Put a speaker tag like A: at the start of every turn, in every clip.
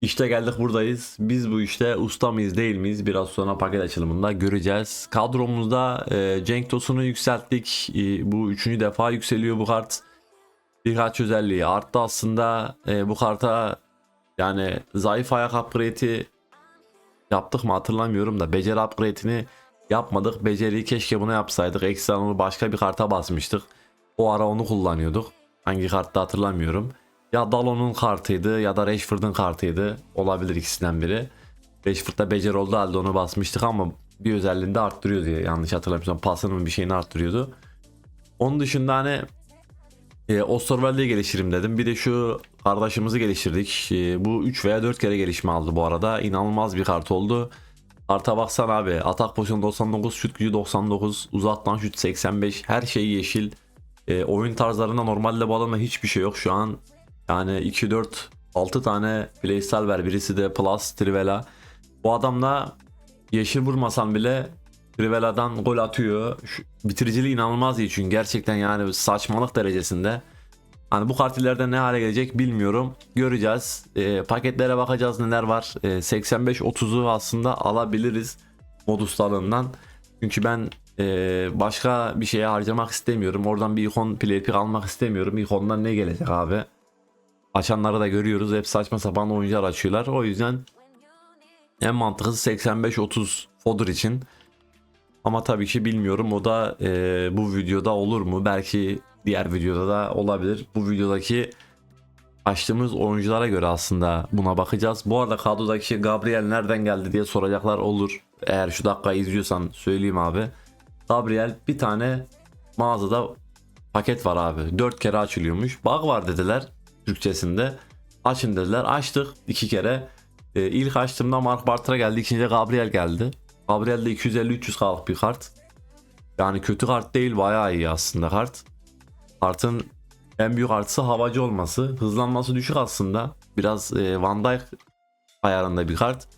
A: İşte geldik buradayız. Biz bu işte usta mıyız değil miyiz? Biraz sonra paket açılımında göreceğiz. Kadromuzda e, Cenk Tosun'u yükselttik. E, bu üçüncü defa yükseliyor bu kart. Birkaç özelliği arttı aslında. E, bu karta yani zayıf ayak upgrade'i yaptık mı hatırlamıyorum da beceri upgrade'ini yapmadık. Beceriyi keşke buna yapsaydık. Ekstra onu başka bir karta basmıştık. O ara onu kullanıyorduk. Hangi kartta hatırlamıyorum. Ya Dallon'un kartıydı ya da Rashford'un kartıydı. Olabilir ikisinden biri. Rashford'da beceri olduğu halde onu basmıştık ama bir özelliğini de arttırıyor diye yanlış hatırlamıyorsam pasının bir şeyini arttırıyordu. Onun dışında hani e, Osterwelde'yi geliştirim dedim. Bir de şu kardeşimizi geliştirdik. E, bu 3 veya 4 kere gelişme aldı bu arada. İnanılmaz bir kart oldu. Karta baksan abi. Atak pozisyonu 99, şut gücü 99, uzaktan şut 85. Her şey yeşil. E, oyun tarzlarında normalde bu adamda hiçbir şey yok. Şu an yani 2, 4, 6 tane playstyle ver. Birisi de Plus, Trivela. Bu adamla yeşil vurmasan bile Trivela'dan gol atıyor. Şu, bitiriciliği inanılmaz iyi çünkü gerçekten yani saçmalık derecesinde. Hani bu kart ileride ne hale gelecek bilmiyorum. Göreceğiz. Ee, paketlere bakacağız neler var. Ee, 85-30'u aslında alabiliriz moduslarından. Çünkü ben e, başka bir şeye harcamak istemiyorum. Oradan bir ikon player almak istemiyorum. İkondan ne gelecek abi? Açanları da görüyoruz. Hep saçma sapan oyuncular açıyorlar. O yüzden en mantıklısı 85-30 fodder için. Ama tabii ki bilmiyorum o da e, bu videoda olur mu? Belki diğer videoda da olabilir. Bu videodaki açtığımız oyunculara göre aslında buna bakacağız. Bu arada kadrodaki Gabriel nereden geldi diye soracaklar olur. Eğer şu dakikayı izliyorsan söyleyeyim abi. Gabriel bir tane mağazada paket var abi. 4 kere açılıyormuş. Bug var dediler Türkçesinde. Açın dediler. Açtık iki kere. E, ilk açtığımda Mark Bartra geldi. ikinci Gabriel geldi. Gabriel de 250-300 kalık bir kart. Yani kötü kart değil bayağı iyi aslında kart. Kartın en büyük artısı havacı olması. Hızlanması düşük aslında. Biraz e, Van Dijk ayarında bir kart.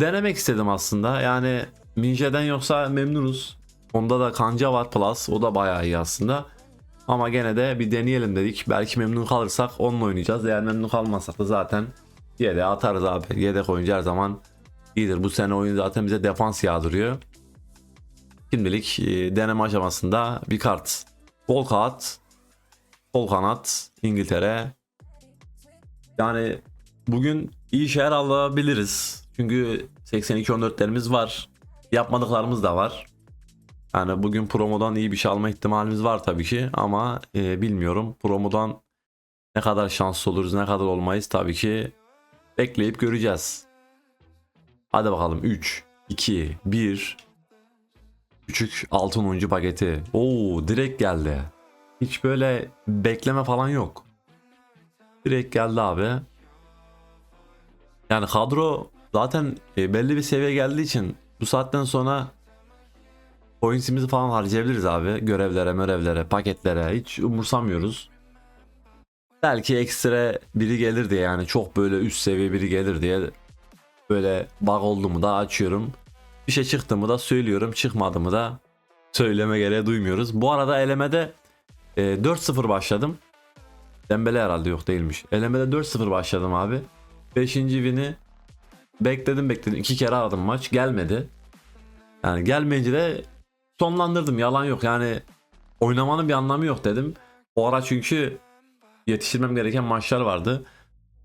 A: Denemek istedim aslında. Yani Minje'den yoksa memnunuz. Onda da kanca var plus. O da bayağı iyi aslında. Ama gene de bir deneyelim dedik. Belki memnun kalırsak onunla oynayacağız. Eğer memnun kalmazsak da zaten yedeğe atarız abi. Yedek oyuncu her zaman iyidir. Bu sene oyun zaten bize defans yağdırıyor. Şimdilik e, deneme aşamasında bir kart. Sol kağıt, sol kanat, İngiltere. Yani bugün iyi şeyler alabiliriz. Çünkü 82-14'lerimiz var. Yapmadıklarımız da var. Yani bugün promodan iyi bir şey alma ihtimalimiz var tabii ki ama e, bilmiyorum promodan ne kadar şanslı oluruz ne kadar olmayız tabii ki bekleyip göreceğiz. Hadi bakalım 3, 2, 1. Küçük altın oyuncu paketi. Oo direkt geldi. Hiç böyle bekleme falan yok. Direkt geldi abi. Yani kadro zaten e, belli bir seviye geldiği için bu saatten sonra coinsimizi falan harcayabiliriz abi. Görevlere, görevlere, paketlere hiç umursamıyoruz. Belki ekstra biri gelir diye yani çok böyle üst seviye biri gelir diye böyle bug oldu mu da açıyorum. Bir şey çıktı mı da söylüyorum. Çıkmadı mı da söyleme gereği duymuyoruz. Bu arada elemede e, 4-0 başladım. Dembele herhalde yok değilmiş. Elemede 4-0 başladım abi. 5. win'i bekledim bekledim. iki kere aradım maç gelmedi. Yani gelmeyince de sonlandırdım yalan yok. Yani oynamanın bir anlamı yok dedim. O ara çünkü yetiştirmem gereken maçlar vardı.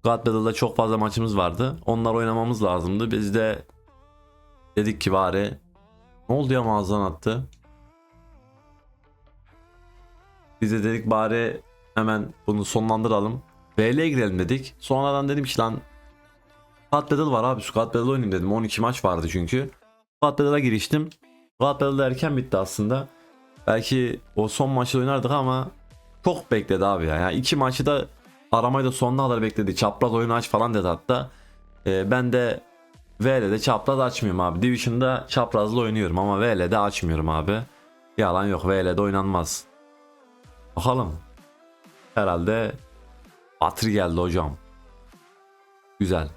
A: God Battle'da çok fazla maçımız vardı. Onlar oynamamız lazımdı. Biz de dedik ki bari ne oldu ya mağazadan attı. Biz de dedik bari hemen bunu sonlandıralım. VL'ye girelim dedik. Sonradan dedim ki lan God Battle var abi. Squad Battle oynayayım dedim. 12 maç vardı çünkü. Squad Battle'a giriştim. Squad Battle erken bitti aslında. Belki o son maçı oynardık ama çok bekledi abi ya. Yani iki maçı da aramayı da sonuna kadar bekledi. Çapraz oyunu aç falan dedi hatta. Ee, ben de VL'de çapraz açmıyorum abi. Division'da çaprazlı oynuyorum ama VL'de açmıyorum abi. Yalan yok VL'de oynanmaz. Bakalım. Herhalde Batri geldi hocam. Güzel.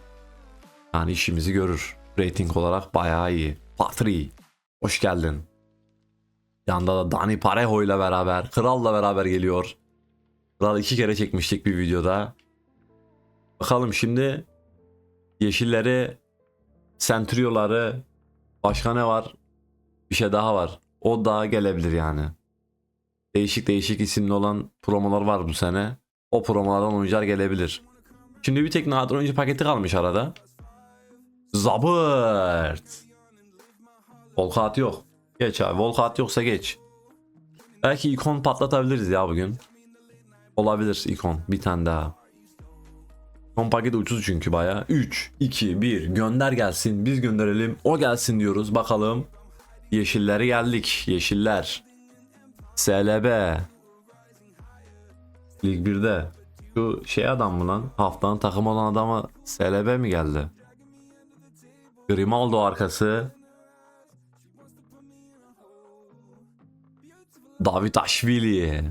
A: Yani işimizi görür. Rating olarak bayağı iyi. Patri. Hoş geldin. Yanında da Dani Parejo ile beraber, Kral'la beraber geliyor. Kral iki kere çekmiştik bir videoda. Bakalım şimdi yeşilleri, Centurio'ları, başka ne var? Bir şey daha var. O da gelebilir yani. Değişik değişik isimli olan promolar var bu sene. O promolardan oyuncular gelebilir. Şimdi bir tek nadir oyuncu paketi kalmış arada. Zabırt. Volkat yok. Geç abi. Volkat yoksa geç. Belki ikon patlatabiliriz ya bugün. Olabilir ikon. Bir tane daha. İkon paketi ucuz çünkü baya. 3, 2, 1 gönder gelsin. Biz gönderelim. O gelsin diyoruz. Bakalım. Yeşilleri geldik. Yeşiller. SLB. Lig 1'de. Şu şey adam mı lan? Haftanın takım olan adama SLB mi geldi? Grimaldo arkası. David Ashvili.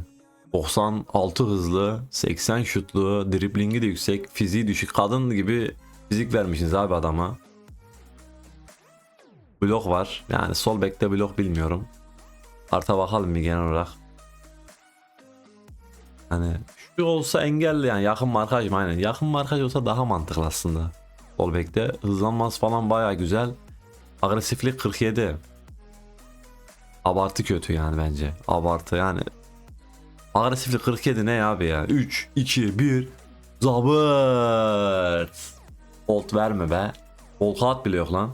A: 96 hızlı, 80 şutlu, driblingi de yüksek, fiziği düşük. Kadın gibi fizik vermişsiniz abi adama. Blok var. Yani sol bekte blok bilmiyorum. Arta bakalım bir genel olarak. Hani şu olsa engelli yani yakın markaj mı aynen. Yakın markaj olsa daha mantıklı aslında. Sol bekte hızlanması falan baya güzel. Agresiflik 47. Abartı kötü yani bence. Abartı yani. Agresiflik 47 ne abi ya? 3, 2, 1. Zabırt. Volt verme be. Volkat bile yok lan.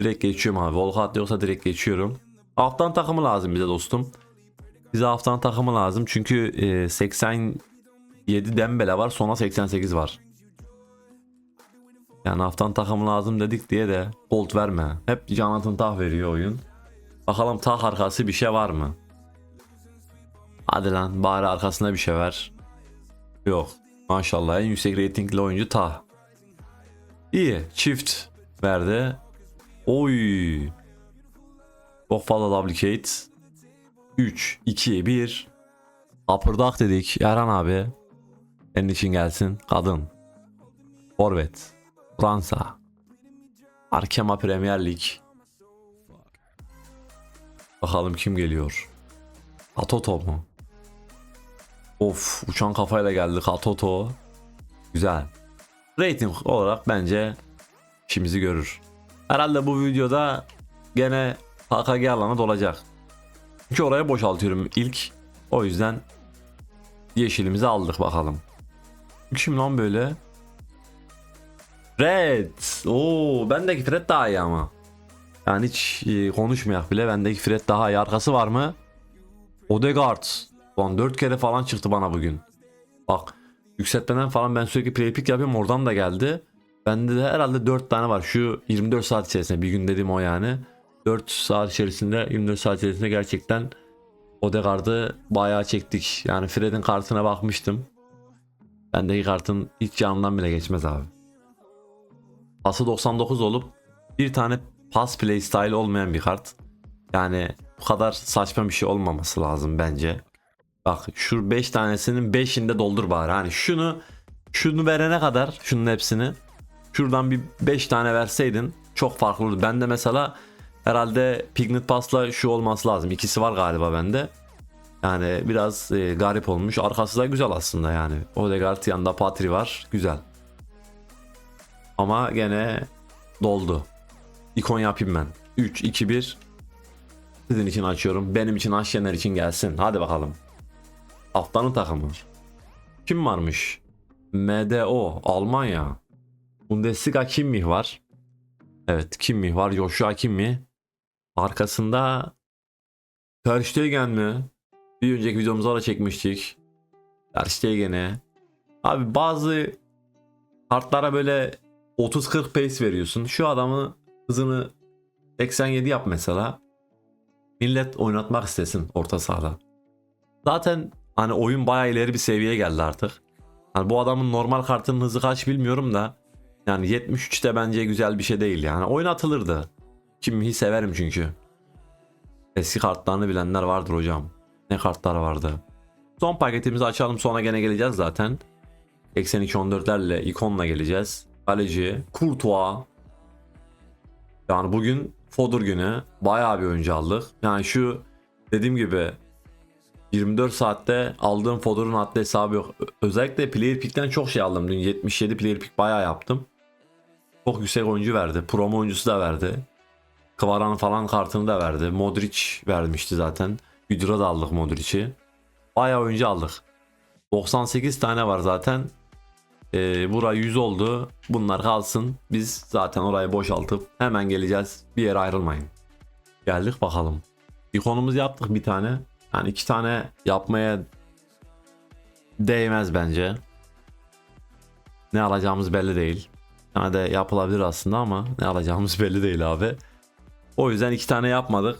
A: Direkt geçiyorum abi. Volkat yoksa direkt geçiyorum. Haftan takımı lazım bize dostum. Bize haftan takımı lazım çünkü e, 87 Dembele var sonra 88 var. Yani haftan takımı lazım dedik diye de gold verme. Hep Jonathan Tah veriyor oyun. Bakalım Tah arkası bir şey var mı? Hadi lan bari arkasına bir şey ver. Yok. Maşallah en yüksek reytingli oyuncu Tah. İyi. Çift verdi. Oy. Çok fazla duplicate. 3, 2, 1. Apırdak dedik. Erhan abi. Senin için gelsin. Kadın. Forvet. Fransa. Arkema Premier Lig. Bakalım kim geliyor. Katoto mu? Of uçan kafayla geldi Katoto. Güzel. Rating olarak bence işimizi görür. Herhalde bu videoda gene KKG alanı dolacak. Çünkü oraya boşaltıyorum ilk. O yüzden yeşilimizi aldık bakalım. Kim lan böyle? Fred. Oo, bendeki Fred daha iyi ama. Yani hiç e, konuşmayak bile bendeki Fred daha iyi. Arkası var mı? Odegaard. Lan 4 kere falan çıktı bana bugün. Bak yükseltmeden falan ben sürekli play pick yapıyorum oradan da geldi. Bende de herhalde 4 tane var. Şu 24 saat içerisinde bir gün dediğim o yani. 4 saat içerisinde 24 saat içerisinde gerçekten Odegaard'ı bayağı çektik. Yani Fred'in kartına bakmıştım. Bendeki kartın hiç yanından bile geçmez abi. Pası 99 olup bir tane pas play style olmayan bir kart. Yani bu kadar saçma bir şey olmaması lazım bence. Bak şu 5 tanesinin 5'inde de doldur bari. Hani şunu şunu verene kadar şunun hepsini şuradan bir 5 tane verseydin çok farklı olurdu. Bende mesela herhalde Pignet Pass'la şu olması lazım. İkisi var galiba bende. Yani biraz e, garip olmuş. Arkası da güzel aslında yani. Odegaard yanında Patri var. Güzel. Ama gene doldu. İkon yapayım ben. 3, 2, 1. Sizin için açıyorum. Benim için Aşyener için gelsin. Hadi bakalım. Haftanın takımı. Kim varmış? MDO Almanya. Bundesliga Kimmih var. Evet Kimmih var. Joshua Kimmih. Arkasında Ter Stegen mi? Bir önceki videomuzda da çekmiştik. Ter Stegen'e. Abi bazı kartlara böyle 30-40 pace veriyorsun. Şu adamı hızını 87 yap mesela. Millet oynatmak istesin orta sahada. Zaten hani oyun bayağı ileri bir seviyeye geldi artık. Hani bu adamın normal kartının hızı kaç bilmiyorum da yani 73 de bence güzel bir şey değil yani. Oynatılırdı. Kimmihi severim çünkü. Eski kartlarını bilenler vardır hocam. Ne kartlar vardı. Son paketimizi açalım sonra gene geleceğiz zaten. 82-14'lerle ikonla geleceğiz. Kaleci, Courtois. Yani bugün Fodur günü. Bayağı bir oyuncu aldık. Yani şu dediğim gibi 24 saatte aldığım Fodor'un haddi hesabı yok. Özellikle player pick'ten çok şey aldım. Dün 77 player pick bayağı yaptım. çok yüksek oyuncu verdi. Promo oyuncusu da verdi. Kvaran falan kartını da verdi. Modric vermişti zaten. Hydra da aldık Modric'i. Bayağı oyuncu aldık. 98 tane var zaten. Ee, bura 100 oldu. Bunlar kalsın. Biz zaten orayı boşaltıp hemen geleceğiz. Bir yere ayrılmayın. Geldik bakalım. İkonumuz yaptık bir tane. Yani iki tane yapmaya değmez bence. Ne alacağımız belli değil. Tane de yapılabilir aslında ama ne alacağımız belli değil abi. O yüzden iki tane yapmadık.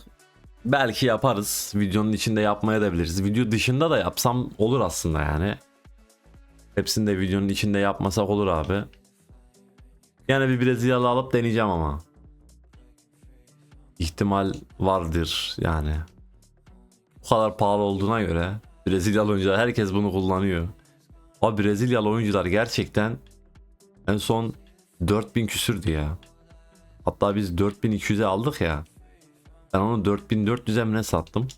A: Belki yaparız. Videonun içinde yapmaya da biliriz. Video dışında da yapsam olur aslında yani. Hepsini de videonun içinde yapmasak olur abi. Yani bir Brezilyalı alıp deneyeceğim ama. İhtimal vardır yani. Bu kadar pahalı olduğuna göre Brezilyalı oyuncular herkes bunu kullanıyor. Ama Brezilyalı oyuncular gerçekten en son 4000 küsürdü ya. Hatta biz 4200'e aldık ya. Ben onu 4400'e mi ne sattım?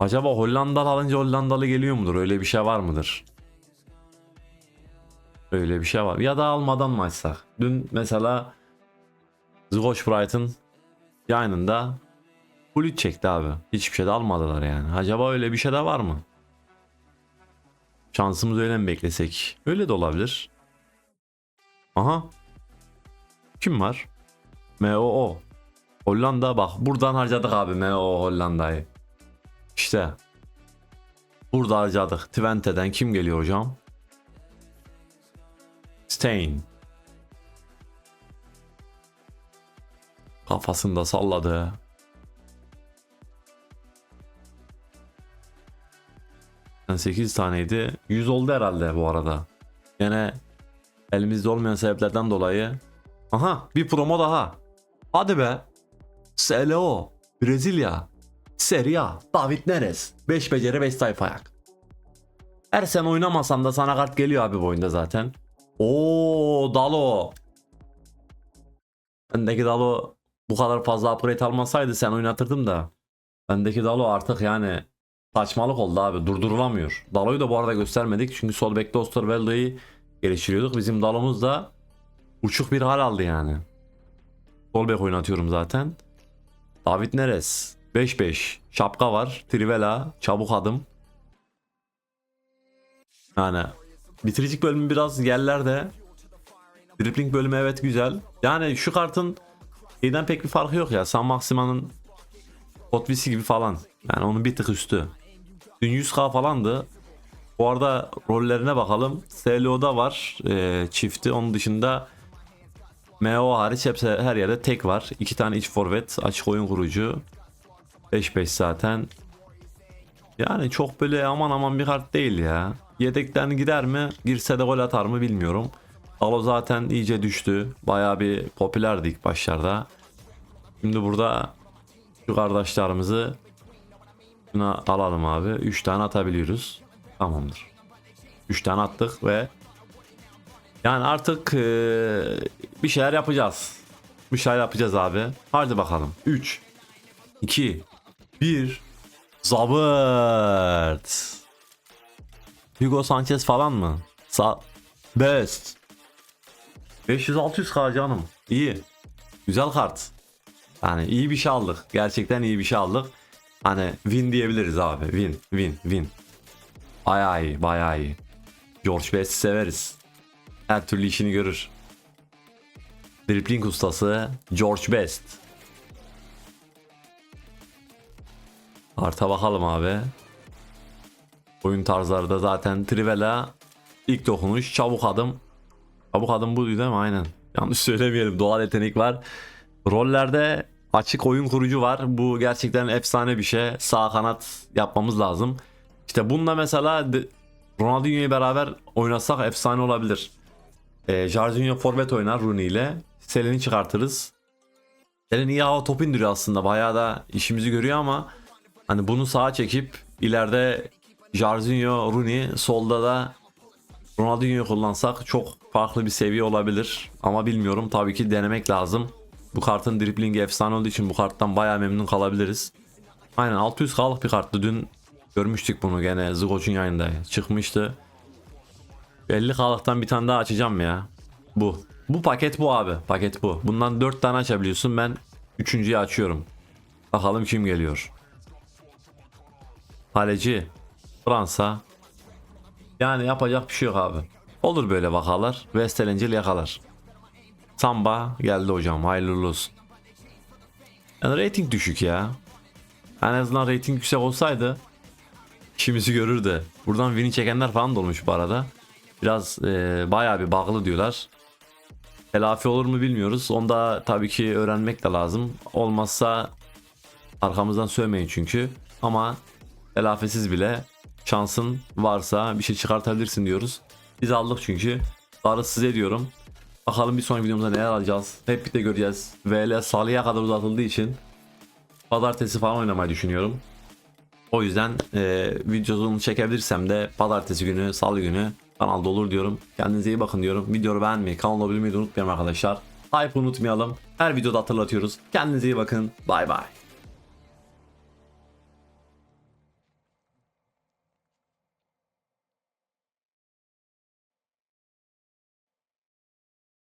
A: Acaba Hollandalı alınca Hollandalı geliyor mudur? Öyle bir şey var mıdır? Öyle bir şey var. Ya da almadan mı açsak? Dün mesela Scotch Brighton yayınında Hulit çekti abi. Hiçbir şey de almadılar yani. Acaba öyle bir şey de var mı? Şansımız öyle mi beklesek? Öyle de olabilir. Aha. Kim var? MOO. Hollanda bak buradan harcadık abi MO Hollanda'yı. İşte. Burada harcadık. Twente'den kim geliyor hocam? Stein. Kafasını da salladı. Yani 8 taneydi. 100 oldu herhalde bu arada. Yine elimizde olmayan sebeplerden dolayı. Aha bir promo daha. Hadi be. SLO. Brezilya. Serie. David Neres. 5 beceri 5 sayfa ayak. Her sen oynamasan da sana kart geliyor abi bu oyunda zaten. Oo Dalo. Bendeki Dalo bu kadar fazla upgrade almasaydı sen oynatırdım da. Bendeki Dalo artık yani saçmalık oldu abi durdurulamıyor. Dalo'yu da bu arada göstermedik çünkü sol bekte Osterwelde'yi geliştiriyorduk. Bizim Dalo'muz da uçuk bir hal aldı yani. Sol bek oynatıyorum zaten. David Neres 5-5 şapka var Trivela çabuk adım. Yani bitiricik bölümü biraz yerlerde. Dribbling bölümü evet güzel. Yani şu kartın şeyden pek bir farkı yok ya. San Maxima'nın Hot gibi falan. Yani onun bir tık üstü. Dün 100k falandı. Bu arada rollerine bakalım. SLO'da var e, çifti. Onun dışında MO hariç hepsi her yerde tek var. İki tane iç forvet, açık oyun kurucu. 5-5 zaten. Yani çok böyle aman aman bir kart değil ya. Yedekten gider mi? Girse de gol atar mı bilmiyorum. Alo zaten iyice düştü. Bayağı bir popülerdi ilk başlarda. Şimdi burada şu kardeşlerimizi Şuna alalım abi. 3 tane atabiliyoruz. Tamamdır. 3 tane attık ve yani artık eee, bir şeyler yapacağız. Bir şeyler yapacağız abi. Hadi bakalım. 3 2 1 Zabırt. Hugo Sanchez falan mı? Sa Best. 500-600 k canım. İyi. Güzel kart. Yani iyi bir şey aldık. Gerçekten iyi bir şey aldık. Hani win diyebiliriz abi. Win, win, win. Bayağı iyi, bayağı iyi. George Best'i severiz. Her türlü işini görür. Dribbling ustası George Best. Arta bakalım abi. Oyun tarzları da zaten Trivela ilk dokunuş çabuk adım. Çabuk adım bu değil mi? Aynen. Yanlış söylemeyelim. Doğal yetenek var. Rollerde açık oyun kurucu var. Bu gerçekten efsane bir şey. Sağ kanat yapmamız lazım. İşte bununla mesela Ronaldinho'yu beraber oynasak efsane olabilir. E, Jorginho forvet oynar Rooney ile. Selin'i çıkartırız. Selin iyi hava top indiriyor aslında. Bayağı da işimizi görüyor ama hani bunu sağa çekip ileride Jorginho, Rooney solda da Ronaldinho'yu kullansak çok farklı bir seviye olabilir. Ama bilmiyorum tabii ki denemek lazım. Bu kartın driblingi efsane olduğu için bu karttan bayağı memnun kalabiliriz. Aynen 600 kalık bir karttı. Dün görmüştük bunu gene Zgoç'un yayında çıkmıştı. 50 kalıktan bir tane daha açacağım ya. Bu. Bu paket bu abi. Paket bu. Bundan 4 tane açabiliyorsun. Ben üçüncüyü açıyorum. Bakalım kim geliyor. Kaleci. Fransa. Yani yapacak bir şey yok abi. Olur böyle vakalar. Vestelencil yakalar. Samba geldi hocam. Hayırlı olsun. Yani rating düşük ya. En azından rating yüksek olsaydı işimizi görürdü. Buradan win'i çekenler falan da olmuş bu arada. Biraz e, bayağı bir bağlı diyorlar. Telafi olur mu bilmiyoruz. Onu da tabii ki öğrenmek de lazım. Olmazsa arkamızdan sövmeyin çünkü. Ama telafisiz bile şansın varsa bir şey çıkartabilirsin diyoruz. Biz aldık çünkü. Darı size diyorum. Bakalım bir sonraki videomuzda neler alacağız. Hep birlikte göreceğiz. VL salıya kadar uzatıldığı için pazartesi falan oynamayı düşünüyorum. O yüzden e, videosunu çekebilirsem de pazartesi günü, salı günü kanalda olur diyorum. Kendinize iyi bakın diyorum. Videoyu beğenmeyi, kanala abone olmayı unutmayalım arkadaşlar. Hype unutmayalım. Her videoda hatırlatıyoruz. Kendinize iyi bakın. Bay bay.